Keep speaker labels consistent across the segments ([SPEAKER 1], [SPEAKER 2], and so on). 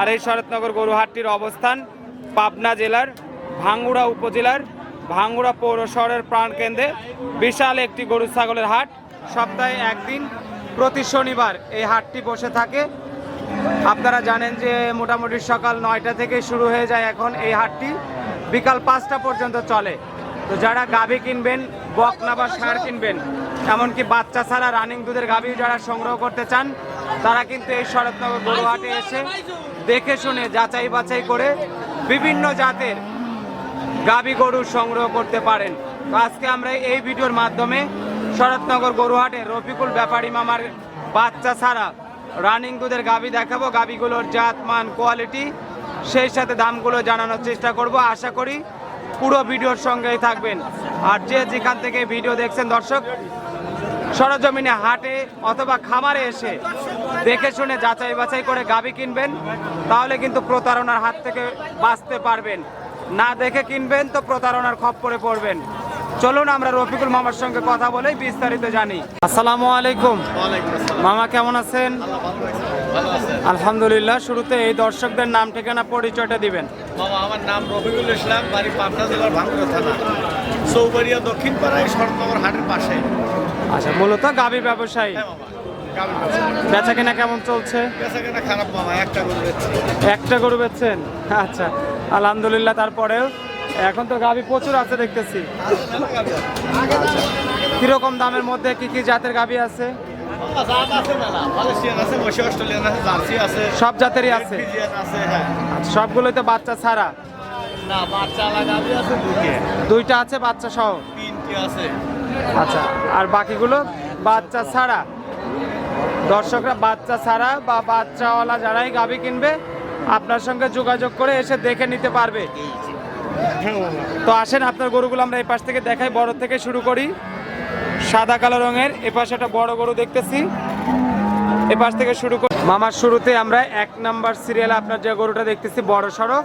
[SPEAKER 1] আর এই শরৎনগর গরু হাটটির অবস্থান পাবনা জেলার ভাঙ্গুড়া উপজেলার ভাঙ্গুড়া পৌর শহরের প্রাণকেন্দ্রে বিশাল একটি গরু ছাগলের হাট। সপ্তাহে একদিন প্রতি শনিবার এই হাটটি বসে থাকে। আপনারা জানেন যে মোটামুটি সকাল নয়টা থেকে শুরু হয়ে যায় এখন এই হাটটি। বিকাল পাঁচটা পর্যন্ত চলে। তো যারা গাভী কিনবেন, বকনা বা সার কিনবেন, এমনকি বাচ্চা ছাড়া রানিং দুধের গাভী যারা সংগ্রহ করতে চান তারা কিন্তু এই শরৎনগর গরু হাটে এসে দেখে শুনে, যাচাই বাছাই করে বিভিন্ন জাতের গাভী গরু সংগ্রহ করতে পারেন। তো আজকে আমরা এই ভিডিওর মাধ্যমে শরৎনগর গরুহাটে রফিকুল ব্যাপারী মামার বাচ্চা ছাড়া রানিং দুধের গাভী দেখাবো। গাভীগুলোর জাত, মান, কোয়ালিটি, সেই সাথে দামগুলো জানানোর চেষ্টা করব। আশা করি পুরো ভিডিওর সঙ্গেই থাকবেন। আর যে যেখান থেকে ভিডিও দেখছেন, দর্শক সরজমিনে হাটে অথবা খামারে এসে দেখে শুনে যাচাই বাছাই করে গাভী কিনবেন তাহলে কিন্তু প্রতারণার হাত থেকে বাঁচতে পারবেন। না দেখে কিনবেন তো প্রতারণার খপ্পরে পড়বেন। চলুন আমরা রফিকুল মামার সঙ্গে কথা বলেই বিস্তারিত জানি। আসসালামু আলাইকুম। মামা কেমন আছেন? আলহামদুলিল্লাহ শুরুতে এই দর্শকদের নাম ঠিকানা পরিচয়টা দিবেন।
[SPEAKER 2] মামা আমার নাম রফিকুল ইসলাম বাড়ি পাবনা জেলার ভাঙ্গুরা থানা চৌবাড়িয়া দক্ষিণ পাড়ায় শরৎনগর হাটের পাশে।
[SPEAKER 1] আচ্ছা মূলত গাভী ব্যবসায়ী।
[SPEAKER 2] হ্যাঁ বেচা।
[SPEAKER 1] কিনা কেমন চলছে?
[SPEAKER 2] বেচা খারাপ মামা একটা গরু
[SPEAKER 1] একটা গরু বেচছেন? আচ্ছা আলহামদুলিল্লাহ তারপরেও? এখন তো গাভী প্রচুর আছে দেখতেছি। কীরকম দামের মধ্যে কি কি জাতের গাভী আছে? সব জাতেরই আছে?
[SPEAKER 2] হ্যাঁ।
[SPEAKER 1] আচ্ছা, সবগুলোই তো বাচ্চা ছাড়া? দুইটা আছে বাচ্চা সহ?
[SPEAKER 2] তিনটি আছে।
[SPEAKER 1] আচ্ছা আর বাকিগুলো বাচ্চা ছাড়া। দর্শকরা বাচ্চা ছাড়া বা বাচ্চাওয়ালা যারাই গাভী কিনবে আপনার সঙ্গে যোগাযোগ করে এসে দেখে নিতে পারবে। তো আসেন আপনার গরুগুলো আমরা এই পাশ থেকে দেখাই বড় থেকে শুরু করি। সাদা কালো রঙের এ পাশে একটা বড় গরু দেখতেছি। এ পাশ থেকে শুরু করি। মামার শুরুতে আমরা এক নাম্বার সিরিয়ালে আপনার যে গরুটা দেখতেছি বড় সড়ো।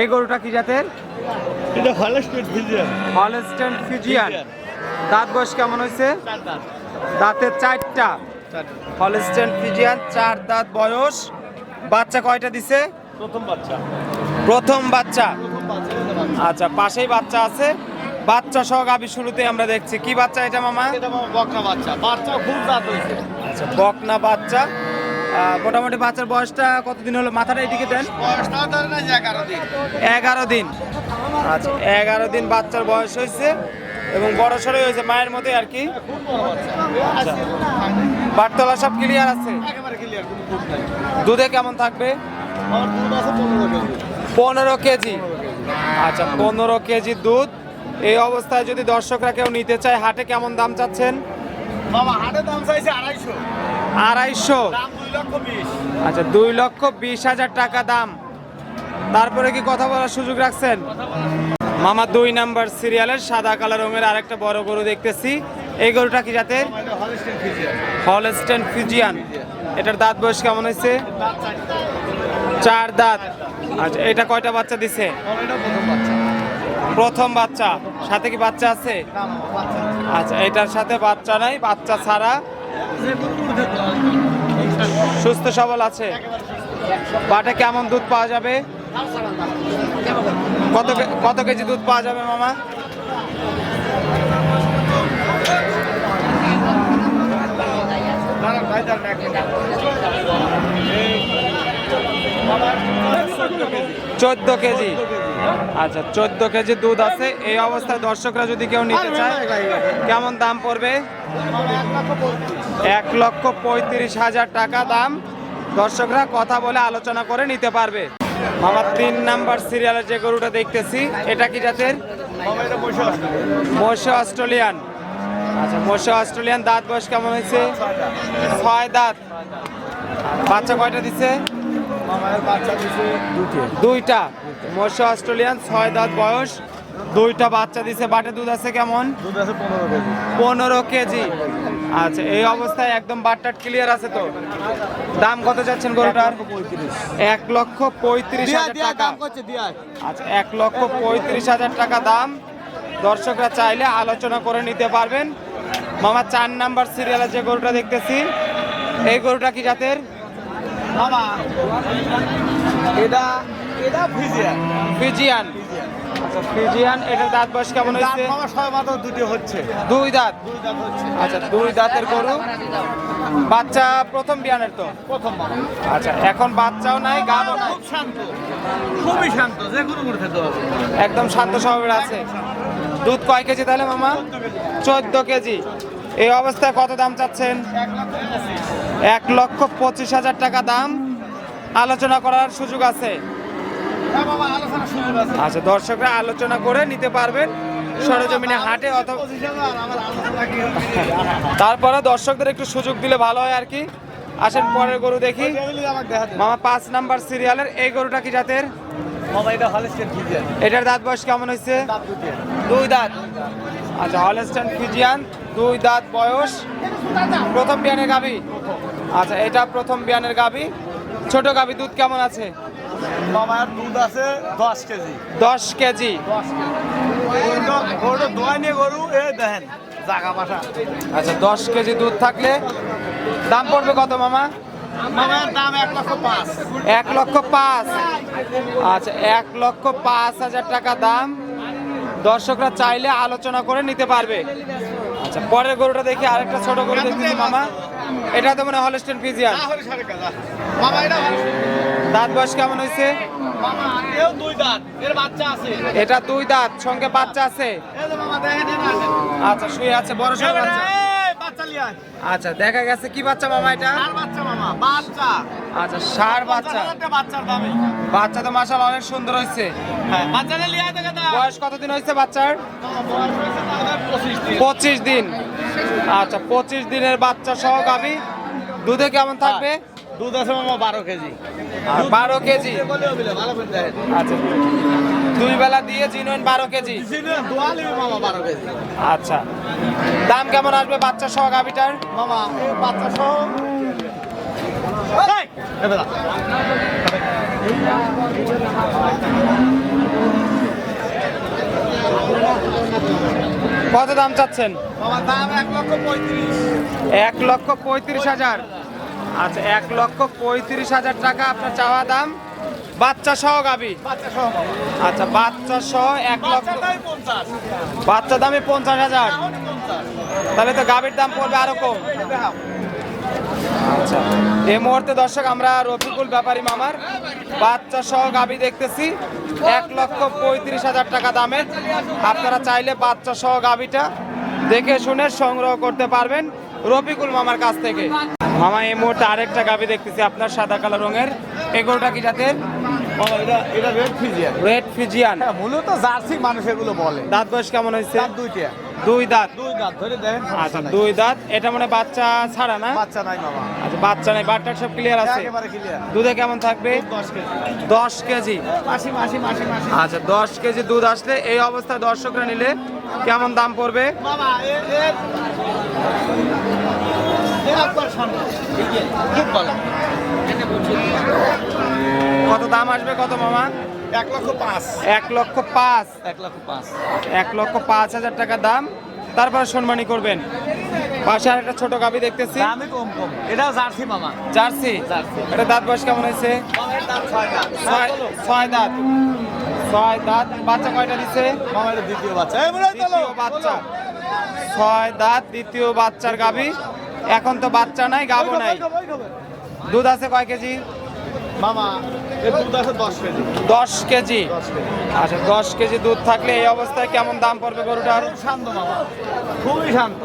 [SPEAKER 1] এই গরুটা কি জাতের?
[SPEAKER 2] এটা ফিজিয়ান
[SPEAKER 1] হলস্টেন ফিজিয়ান দাঁত বয়স কেমন হয়েছে? দাঁতের চারটা। হলস্টেন ফিজিয়ান চার দাঁত বয়স। বাচ্চা কয়টা দিছে?
[SPEAKER 2] প্রথম বাচ্চা।
[SPEAKER 1] প্রথম বাচ্চা। আচ্ছা পাশেই বাচ্চা আছে। বাচ্চা সহ গাভী শুরুতে আমরা দেখছি। কি বাচ্চা এটা মামা?
[SPEAKER 2] বকনা বাচ্চা। বাচ্চা খুব জাত হয়েছে।
[SPEAKER 1] আচ্ছা বকনা বাচ্চা। মোটামুটি বাচ্চার বয়সটা কতদিন হলো? মাথাটা এদিকে
[SPEAKER 2] এগারো দিন।
[SPEAKER 1] এগারো দিন। আচ্ছা এগারো দিন বাচ্চার বয়স হয়েছে। এবং বড় সড়ো হয়েছে মায়ের মধ্যে আর কি। বাটতলা সব ক্লিয়ার আছে। দুধে কেমন থাকবে?
[SPEAKER 2] পনেরো কেজি।
[SPEAKER 1] আচ্ছা পনেরো কেজি দুধ। এই অবস্থায় যদি দর্শকরা কেউ নিতে চায় হাটে কেমন দাম চাচ্ছেন?
[SPEAKER 2] আড়াইশো।
[SPEAKER 1] আচ্ছা দুই লক্ষ বিশ হাজার টাকা দাম। তারপরে কি কথা বলার সুযোগ রাখছেন? মামা দুই নাম্বার সিরিয়ালের সাদা কালো রঙের আরেকটা বড় গরু দেখতেছি। এই গরুটা কি
[SPEAKER 2] যাতে হলিস্টেন ফিজিয়ান।
[SPEAKER 1] এটার দাঁত বয়স কেমন হয়েছে? চার দাঁত। আচ্ছা এটা কয়টা বাচ্চা দিছে?
[SPEAKER 2] প্রথম বাচ্চা।
[SPEAKER 1] সাথে কি বাচ্চা আছে? আচ্ছা এটার সাথে বাচ্চা নাই, বাচ্চা ছাড়া। সুস্থ সবল আছে। বাটে কেমন দুধ পাওয়া যাবে? কত কত কেজি দুধ পাওয়া যাবে, মামা। চোদ্দ কেজি। আচ্ছা চোদ্দ কেজি দুধ আছে। এই অবস্থায় দর্শকরা যদি কেউ নিতে চায়, কেমন দাম পড়বে? এক লক্ষ পঁয়ত্রিশ হাজার টাকা দাম। দর্শকরা কথা বলে আলোচনা করে নিতে পারবে। আমার তিন নাম্বার সিরিয়ালের যে গরুটা দেখতেছি, এটা কি জাতের? মোশে অস্ট্রেলিয়ান। আচ্ছা মোশে অস্ট্রেলিয়ান, দাঁত বয়স কেমন হয়েছে? ছয় দাঁত। বাচ্চা কয়টা দিছে? দুইটা। মৎস্য অস্ট্রেলিয়ান, ছয় দাঁত বয়স। দুইটা বাচ্চা দিছে, বাটে দুধ আছে কেমন?
[SPEAKER 2] পনেরো কেজি।
[SPEAKER 1] আচ্ছা এই অবস্থায় একদম বাটটাট ক্লিয়ার আছে তো? দাম কত যাচ্ছেন গরুটার? এক লক্ষ পঁয়ত্রিশ। হাজার টাকা। আচ্ছা এক লক্ষ পঁয়ত্রিশ হাজার টাকা দাম। দর্শকরা চাইলে আলোচনা করে নিতে পারবেন। মামা চার নাম্বার সিরিয়ালে যে গরুটা দেখতেছি এই গরুটা কি জাতের?
[SPEAKER 2] মামা এটা এটা ফিজিয়ান।
[SPEAKER 1] ফিজিয়ান। আচ্ছা ফিজিয়ান এটার দাঁত বয়স কেমন হয়েছে?
[SPEAKER 2] মামা ছয় মাত্র দুটি হচ্ছে।
[SPEAKER 1] দুই দাঁত?
[SPEAKER 2] দুই দাঁত হচ্ছে।
[SPEAKER 1] আচ্ছা দুই দাঁতের গরু। বাচ্চা প্রথম বিয়ানের তো?
[SPEAKER 2] প্রথম
[SPEAKER 1] আচ্ছা এখন বাচ্চাও নাই গাবও নাই
[SPEAKER 2] খুব শান্ত। খুবই শান্ত যে কোনো করে খেতে হবে
[SPEAKER 1] একদম শান্ত স্বভাবের আছে। দুধ কয় কেজি তাহলে মামা? চোদ্দ কেজি। এই অবস্থায় কত দাম চাচ্ছেন? এক লক্ষ পঁচিশ হাজার টাকা দাম। আলোচনা করার সুযোগ আছে
[SPEAKER 2] হ্যাঁ বাবা আলোচনা সুযোগ আছে
[SPEAKER 1] আচ্ছা দর্শকরা আলোচনা করে নিতে পারবেন সরজমিনে হাটে অথবা তারপরে দর্শকদের একটু সুযোগ দিলে ভালো হয় আর কি। আসেন পরের গরু দেখি। মামা পাঁচ নাম্বার সিরিয়ালের এই গরুটা কি জাতের?
[SPEAKER 2] হলিস্টেন
[SPEAKER 1] এটার দাঁত বয়স কেমন হয়েছে? দুই দাঁত। আচ্ছা হলস্টাইন ফিজিয়ান দুই দাঁত বয়স। প্রথম বিয়ানের গাবি? আচ্ছা এটা প্রথম বিয়ানের গাবি। ছোট গাবি দুধ কেমন আছে?
[SPEAKER 2] মামার দুধ আছে দশ কেজি।
[SPEAKER 1] দশ কেজি।
[SPEAKER 2] গরু দোয়া নিয়ে গরু এ দেখেন জাগা বাসা
[SPEAKER 1] আচ্ছা দশ কেজি দুধ থাকলে দাম পড়বে কত মামা?
[SPEAKER 2] মামার দাম এক লক্ষ পাঁচ।
[SPEAKER 1] এক লক্ষ পাঁচ। আচ্ছা এক লক্ষ পাঁচ হাজার টাকা দাম। দর্শকরা চাইলে আলোচনা করে নিতে পারবে। আচ্ছা পরের গরুটা দেখি আরেকটা ছোট গরু দেখতেছি মামা। এটা তো মানে হলস্টেন ফিজিয়ান দাঁত বয়স কেমন হয়েছে? এটা দুই দাঁত সঙ্গে বাচ্চা আছে? আচ্ছা শুয়ে আছে বড় সড়ো বাচ্চা। আচ্ছা দেখা গেছে কি বাচ্চা মামা এটা?
[SPEAKER 2] বাচ্চা
[SPEAKER 1] আচ্ছা ষাট বাচ্চা।
[SPEAKER 2] বাচ্চা
[SPEAKER 1] তো মাসাল অনেক সুন্দর হয়েছে।
[SPEAKER 2] হ্যাঁ
[SPEAKER 1] বয়স কতদিন হয়েছে বাচ্চার?
[SPEAKER 2] পঁচিশ দিন।
[SPEAKER 1] আচ্ছা পঁচিশ দিনের বাচ্চা সহ গাবি দুধে কেমন থাকবে?
[SPEAKER 2] দুধ আছে মামা বারো কেজি।
[SPEAKER 1] আর বারো কেজি? আচ্ছা দুই বেলা দিয়ে জিনুইন বারো কেজি?
[SPEAKER 2] মামা বারো কেজি
[SPEAKER 1] আচ্ছা দাম কেমন আসবে বাচ্চা সহ গাবিটার
[SPEAKER 2] মামা বাচ্চা সহ।
[SPEAKER 1] কত দাম চাচ্ছেন?
[SPEAKER 2] এক লক্ষ পঁয়ত্রিশ।
[SPEAKER 1] হাজার। আচ্ছা এক লক্ষ পঁয়ত্রিশ হাজার টাকা আপনার চাওয়া দাম। বাচ্চা সহ গাবি? আচ্ছা বাচ্চা সহ এক লক্ষ বাচ্চা দামে পঞ্চাশ হাজার। তাহলে তো গাবির দাম পড়বে আরও কম। আচ্ছা এই মুহূর্তে দর্শক আমরা রফিকুল ব্যাপারী মামার বাচ্চা সহ গাবি দেখতেছি। এক লক্ষ পঁয়ত্রিশ হাজার টাকা দামের। আপনারা চাইলে বাচ্চা সহ গাবিটা দেখে শুনে সংগ্রহ করতে পারবেন রফিকুল মামার কাছ থেকে। মামা এই মুহূর্তে আরেকটা গাবি দেখতেছি আপনার সাদা কালো রঙের। এগুলোটা কি জাতের?
[SPEAKER 2] এটা এটা রেড ফিজিয়ান
[SPEAKER 1] রেড ফিজিয়ান
[SPEAKER 2] মূলত জার্সি মানুষেরগুলো বলে।
[SPEAKER 1] দাঁত বয়স কেমন হয়েছে?
[SPEAKER 2] দাঁত দুইটা।
[SPEAKER 1] দুই দাঁত।
[SPEAKER 2] দুই দাঁত ধরে দেখেন
[SPEAKER 1] আচ্ছা দুই দাঁত। এটা মানে বাচ্চা ছাড়া না?
[SPEAKER 2] বাচ্চা নাই মামা
[SPEAKER 1] আচ্ছা বাচ্চা নেই বাচ্চা সব ক্লিয়ার আছে?
[SPEAKER 2] একেবারে ক্লিয়ার
[SPEAKER 1] দুধে কেমন থাকবে?
[SPEAKER 2] দশ কেজি।
[SPEAKER 1] দশ কেজি।
[SPEAKER 2] মাসি মাসি মাসি মাসি।
[SPEAKER 1] আচ্ছা দশ কেজি দুধ আসলে এই অবস্থায় দর্শকরা নিলে কেমন দাম পড়বে?
[SPEAKER 2] মামা এ এ এ একবার সামনে খুব ভালো
[SPEAKER 1] কত দাম আসবে কত মামা?
[SPEAKER 2] এক লক্ষ পাঁচ।
[SPEAKER 1] এক লক্ষ পাঁচ।
[SPEAKER 2] এক লক্ষ পাঁচ।
[SPEAKER 1] এক লক্ষ পাঁচ হাজার টাকা দাম। তারপরে সম্মানী করবেন। পাশে আর একটা ছোট গাবি দেখতেছি।
[SPEAKER 2] দামই কম কম। এটাও জার্সি মামা।
[SPEAKER 1] জার্সি?
[SPEAKER 2] জার্সি।
[SPEAKER 1] এটা দাঁত বয়স কেমন হয়েছে?
[SPEAKER 2] ছয়
[SPEAKER 1] দাঁত। ছয় দাঁত। বাচ্চা কয়টা দিছে?
[SPEAKER 2] মামা এটা দ্বিতীয় বাচ্চা। এই চলো
[SPEAKER 1] দ্বিতীয় বাচ্চা। ছয় দাঁত দ্বিতীয় বাচ্চার গাবি এখন তো বাচ্চা নাই গাবো নাই। দুধ আছে কয় কেজি?
[SPEAKER 2] মামা দশ কেজি।
[SPEAKER 1] আচ্ছা দশ কেজি দুধ থাকলে এই অবস্থায় কেমন দাম পড়বে গরুটার?
[SPEAKER 2] শান্ত মামা খুবই শান্ত।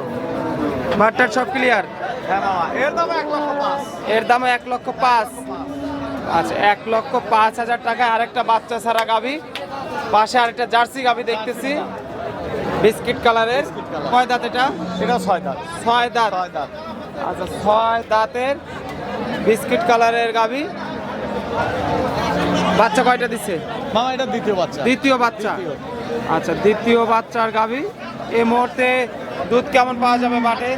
[SPEAKER 1] ভাতটার সব ক্লিয়ার
[SPEAKER 2] হ্যাঁ এর দাম এক লক্ষ পাঁচ।
[SPEAKER 1] এর দাম এক লক্ষ পাঁচ? আচ্ছা এক লক্ষ পাঁচ হাজার টাকায় আরেকটা বাচ্চা ছাড়া গাবি পাশে আরেকটা জার্সি গাবি দেখতেছি। বিস্কিট কালারের। কয় দাঁত এটা?
[SPEAKER 2] দাঁত।
[SPEAKER 1] ছয় দাঁত।
[SPEAKER 2] ছয় দাঁত।
[SPEAKER 1] আচ্ছা ছয় দাঁতের বিস্কিট কালারের গাবি বাচ্চা কয়টা দিছে?
[SPEAKER 2] মামা এটা দ্বিতীয় বাচ্চা।
[SPEAKER 1] দ্বিতীয় বাচ্চা। আচ্ছা দ্বিতীয় বাচ্চার গাভী। এই মুহূর্তে দুধ কেমন পাওয়া যাবে বাটে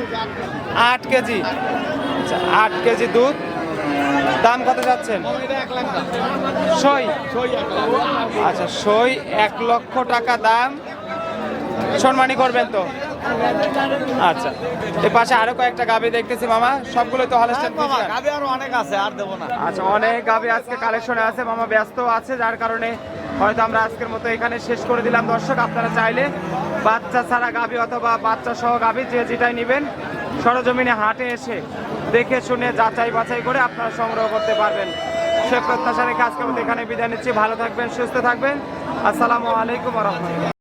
[SPEAKER 1] আট কেজি। আচ্ছা আট কেজি দুধ। দাম কত যাচ্ছেন? সই আচ্ছা সই এক লক্ষ টাকা দাম। সম্মানী করবেন তো? আচ্ছা। এর পাশে আরও কয়েকটা গাভী দেখতেছি মামা। সবগুলো তো হলস্টেন
[SPEAKER 2] গাবি আরও অনেক আছে আর দেবো না।
[SPEAKER 1] আচ্ছা অনেক গাভী আজকে কালেকশনে আছে। মামা ব্যস্ত আছে যার কারণে হয়তো আমরা আজকের মতো এখানে শেষ করে দিলাম। দর্শক আপনারা চাইলে বাচ্চা ছাড়া গাভী অথবা বাচ্চা সহ গাভী যে যেটাই নেবেন সরজমিনে হাটে এসে দেখে শুনে যাচাই বাছাই করে আপনারা সংগ্রহ করতে পারবেন। সে প্রত্যাশা রেখে আজকের মতো এখানে বিদায় নিচ্ছি। ভালো থাকবেন সুস্থ থাকবেন। আসসালামু আলাইকুম রহমতুল্লাহ।